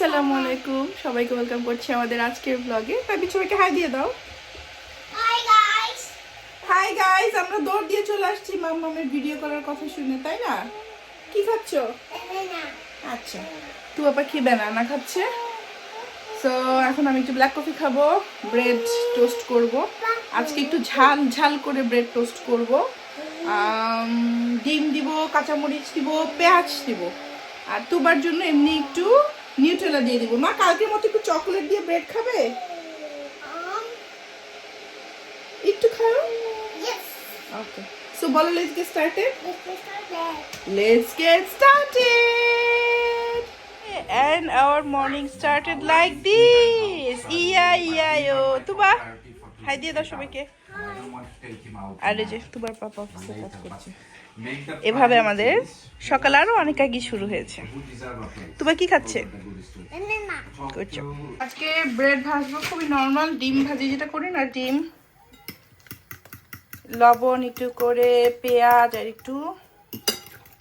আসসালামু আলাইকুম। সবাইকে ওয়েলকাম করছি আমাদের আজকের ব্লগে তাই সবাইকে হাই দিয়ে দাও. হাই গাইস আমরা দৌড় দিয়ে চলে আসছি মাম্মামের ভিডিও করার কথা শুনে তাই না? কি খাচ্ছ? আচ্ছা। তু বাবা কি বানানা খাচ্ছে? সো এখন আমি একটু ব্ল্যাক কফি খাব ব্রেড টোস্ট করব। আজকে একটু ঝাল ঝাল করে ব্রেড টোস্ট করব। ডিম দিব কাঁচামরিচ দিব পেঁয়াজ দিব। আর তুবার জন্য এমনি একটু নিউটেলা দিয়ে দিব। মা কালকের মতো একটু চকলেট দিয়ে ব্রেড খাবে? Um. একটু খাও. ওকে সো বলো let's get started Let's get started. And our morning started like this. Yeah yeah yo Tuba hi দিয়ে দাও সবাইকে আর যে তুবার পাপা অফিসে কাজ করছে এভাবে আমাদের সকাল আরও অনেক আগে শুরু হয়েছে। তুবা কি খাচ্ছে? আজকে ব্রেড ভাজবো, খুবই নর্মাল ডিম ভাজি যেটা করি না, ডিম, লবণ একটু করে, পেঁয়াজ আর একটু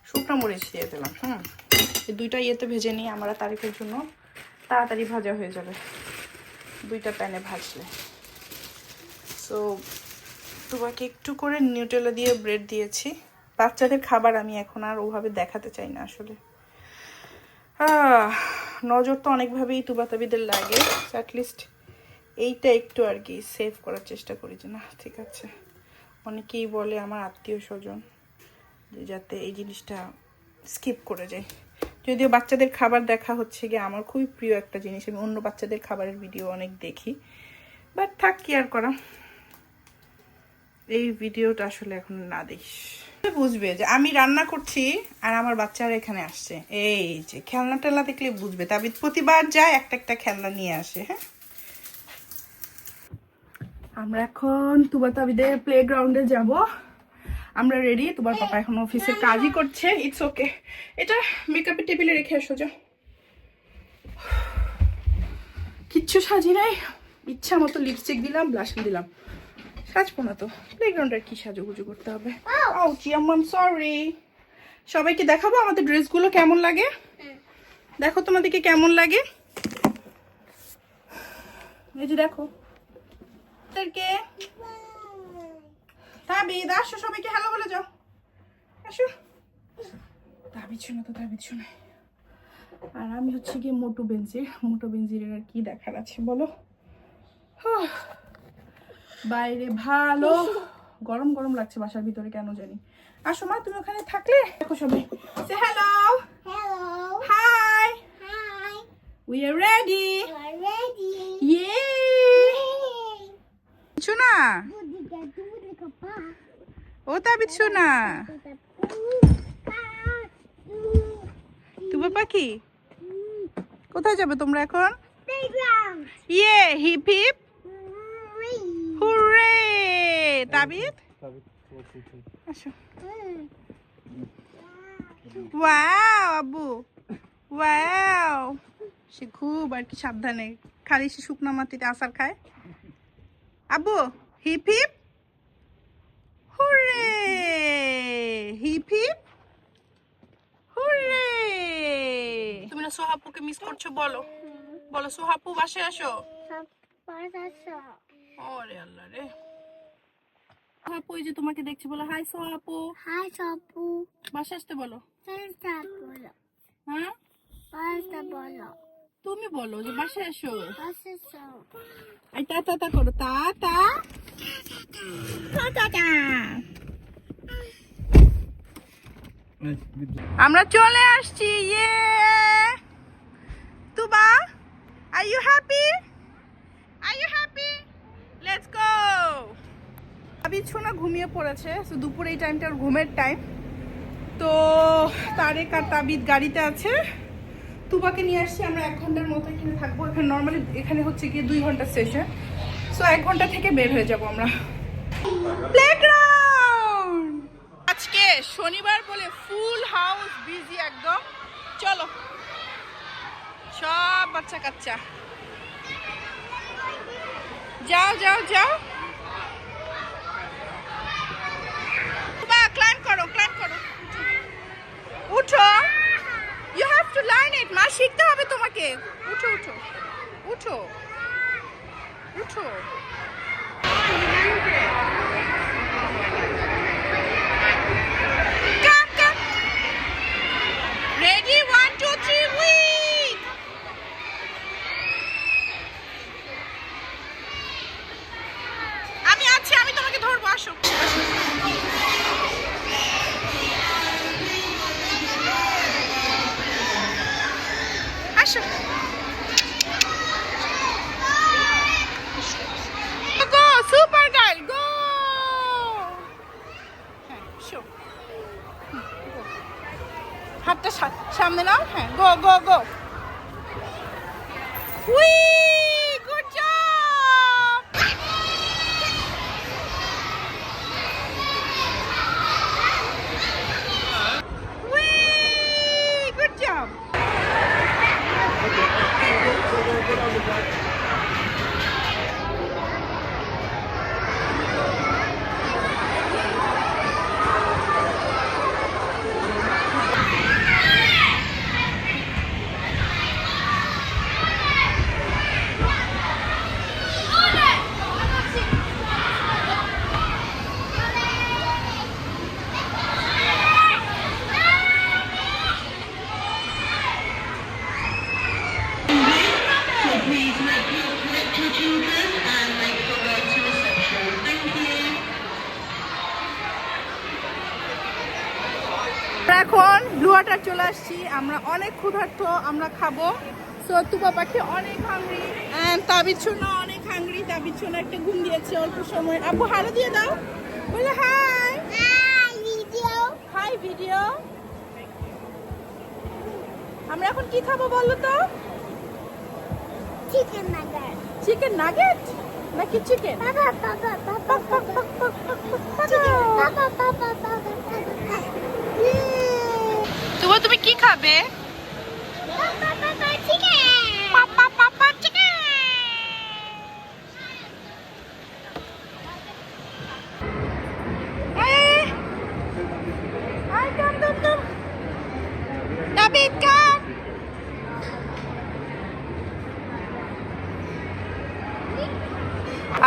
শুকনো মরিচ দিয়ে দিলাম, হুম? দুইটা ইয়েতে ভেজে নিই, আমরা তারিখের জন্য। তাড়াতাড়ি ভাজা হয়ে যাবে। দুইটা প্যানে ভাজলে। সো তোমাকে একটু করে নিউটেলা দিয়ে ব্রেড দিয়েছি। বাচ্চাদের খাবার আমি এখন আর ওভাবে দেখাতে চাই না আসলে। নজর তো অনেকভাবেই তুবাতাবিদের লাগে। অ্যাটলিস্ট এইটা একটু আর কি সেভ করার চেষ্টা করি যে, না, ঠিক আছে। অনেকেই বলে আমার আত্মীয় স্বজন যে, যাতে এই জিনিসটা স্কিপ করে যায়। যদিও বাচ্চাদের খাবার দেখা হচ্ছে গিয়ে আমার খুবই প্রিয় একটা জিনিস। আমি অন্য বাচ্চাদের খাবারের ভিডিও অনেক দেখি। বাট থাক, কি আর করা? এই ভিডিওটা আসলে এখন না দেখিস। বুঝবে যে আমি রান্না করছি আর আমার বাচ্চারা এখানে আসছে। এই যে খেলনা টেলনা দেখলে বুঝবে। তাবিদ প্রতিবার যায় একটা একটা খেলনা নিয়ে আসে হ্যাঁ? আমরা এখন তুবা তাবিদের প্লে গ্রাউন্ডে যাব। আমরা রেডি তোমার পাপা এখন অফিসের কাজই করছে। ইটস ওকে এটা মেকআপের টেবিলে রেখে আসো যা কিচ্ছু সাজি নাই। ইচ্ছা মতো লিপস্টিক দিলাম ব্লাশ দিলাম। সাজবো না তো। প্লেগ্রাউন্ডে কি সাজুগুজু করতে হবে? সরি সবাইকে দেখাবো আমাদের ড্রেসগুলো কেমন লাগে? দেখো তোমাদেরকে কেমন লাগে? এই যে দেখো। সবাইকে। হ্যালো যাও। আসো। তো আর আমি হচ্ছে গিয়ে মোটু বেঞ্জির মোটু বেঞ্জির আর কি দেখার আছে, বলো। বাইরে ভালো। গরম গরম লাগছে বাসার ভিতরে কেন জানি। আসো মা তুমি ওখানে থাকলে? দেখো সবাই। সে hello. Hi we are ready ইয়ে budiga, pa. ও শোনা Budiga, pa. তুমি পাখি? কোথায় যাবে তোমরা এখন? ইয়ে হিপ হিপ. হুররে তাবিদ আসো ওয়াও আব্বু ওয়াও সে খুব আর কি সাবধানে। খালি সে শুকনো মাটিতে আসার খায়। আব্বু hip hip? Hooray! Hip hip? Hooray! তুমি না সোহাপুকে মিস করছ বলো। বলো সোহাপু বাসে আসো। ওরে আল্লাহ রে সোহাপু এই যে তোমাকে দেখছি বলো হাই সোহাপু Hi, Sapu. বাসে আসতে বলো bolo. হ্যাঁ Pasta bolo. তুমি বলো যে বাসে so. আর তা তা তা করো তা তা তা তা তা আমরা চলে আসছি ইয়ে Tuba are you happy are you happy let's go আবি ছোনা ঘুমিয়ে পড়েছে তো দুপুরে এই টাইমটা ঘুমের টাইম তো তারেক আর তাবিদ গাড়িতে আছে তুবাকে নিয়ে আসছি আমরা এক ঘণ্টার মতো এখানে থাকব এখানে নর্মালি এখানে হচ্ছে গিয়ে দুই ঘণ্টা সেশন সো এক ঘণ্টা থেকে বের হয়ে যাব আমরা আজকে শনিবার বলে ফুল হাউস বিজি একদম চলো সব বাচ্চা কাচ্চা যাও যাও যাও ক্লাইম করো ক্লাইম করো উঠো। You have to learn it মা, শিখতে হবে তোমাকে। উঠো উঠো উঠো উঠো। আমি আছি, আমি তোমাকে ধরবো, আসো। আসো গো সুপার গার্ল গো হ্যাঁ শো হাতটা সা- সামনে নাও হ্যাঁ গো গো গো উই আমরা এখন ব্লু ওয়াটার চলে আসছি আমরা অনেক ক্ষুধার্ত আমরা খাব সো তুপা পাখি অনেক হাংরি অ্যান্ড তাবির ছোনা অনেক হাংরি তাবির ছোনা একটা ঘুম দিয়েছে অল্প সময় আপু হালো দিয়ে দাও বলে হাই video. হাই ভিডিও আমরা এখন কি খাব বলো তো Chicken nugget. চিকেন নাগেট নাকি চিকেন কাম দাবিদ কাম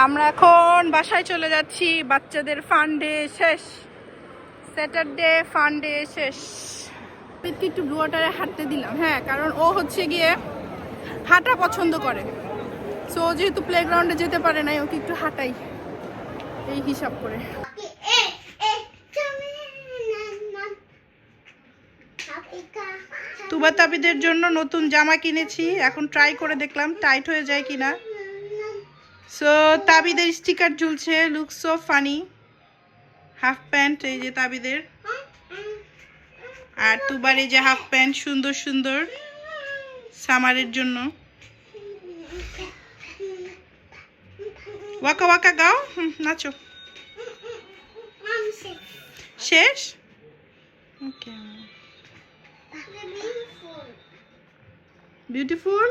আমরা এখন বাসায় চলে যাচ্ছি বাচ্চাদের ফান্ডে শেষ। স্যাটারডে ফান্ডে শেষ। দাবিদকে একটু ব্লু ওয়াটারে হাঁটতে দিলাম হ্যাঁ কারণ ও হচ্ছে গিয়ে হাঁটা পছন্দ করে সো ও যেহেতু প্লেগ্রাউন্ডে যেতে পারে নাই ওকে একটু হাঁটাই এই হিসাব করে Eh, eh, come on. Paprika. তুবা তাবিদের জন্য নতুন জামা কিনেছি এখন ট্রাই করে দেখলাম টাইট হয়ে যায় কিনা সো তাবিদের স্টিকার ঝুলছে look so funny half pant এই যে তাবিদের আর তুবার এই যে হাফ প্যান্ট সুন্দর সুন্দর সামারের জন্য। ওয়াকা ওয়াকা গাও। হুম, নাচো। শেষ? ওকে। "Papa, বিউটিফুল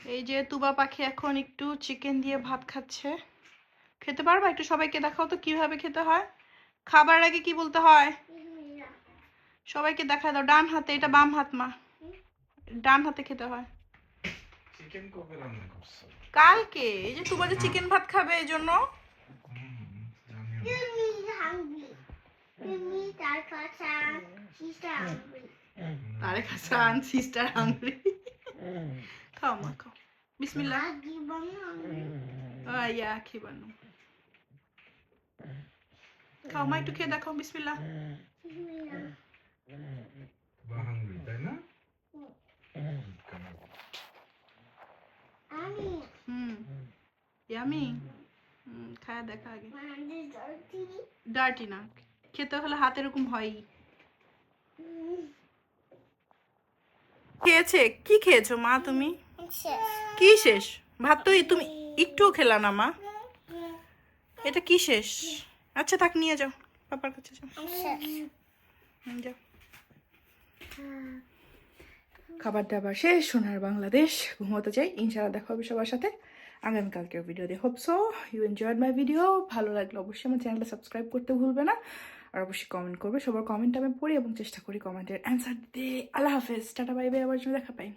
এই যে তুবা পাখি এখন একটু চিকেন দিয়ে ভাত খাচ্ছে। খেতে পারবা? একটু সবাইকে দেখাও তো কীভাবে খেতে হয়। খাবার আগে কি বলতে হয়? সবাইকে দেখা দাও ডান হাতে এটা বাম হাত মা। ডান হাতে খেতে হয়। কালকে। এই যে যে চিকেন ভাত খাবে এই জন্য. তারে খাসান সিস্টার হাংরি খাও মা খাও। বিসমিল্লাহ। ইয়া খিবানো খাও মা একটু খেয়ে দেখো বিসমিল্লাহ। তাই না? হুম। ইয়ামি? খায়া দেখা আগে. ডার্টি না। খেতে হলে হাত এরকম হয়ই. খেয়েছে? কি খেয়েছো মা তুমি? কি শেষ? ভাত তো তুমি একটুও খেলা না মা। এটা কি শেষ? আচ্ছা থাক নিয়ে যাও। পাপার কাছে যাও। যাও। খাবার দাবার শেষ সোনার বাংলাদেশ ঘুমোতে চাই ইনশাআল্লাহ দেখা হবে সবার সাথে। আগামীকালকেও ভিডিও দিয়ে hope so you enjoyed my video ভালো লাগলে অবশ্যই আমার চ্যানেলটা সাবস্ক্রাইব করতে ভুলবে না। আর অবশ্যই কমেন্ট করবে। সবার কমেন্ট আমি পড়ি এবং চেষ্টা করি কমেন্টের অ্যান্সার দিতে। আল্লাহ হাফেজ। টাটা বাই বাই আবার জন্য দেখা পাই।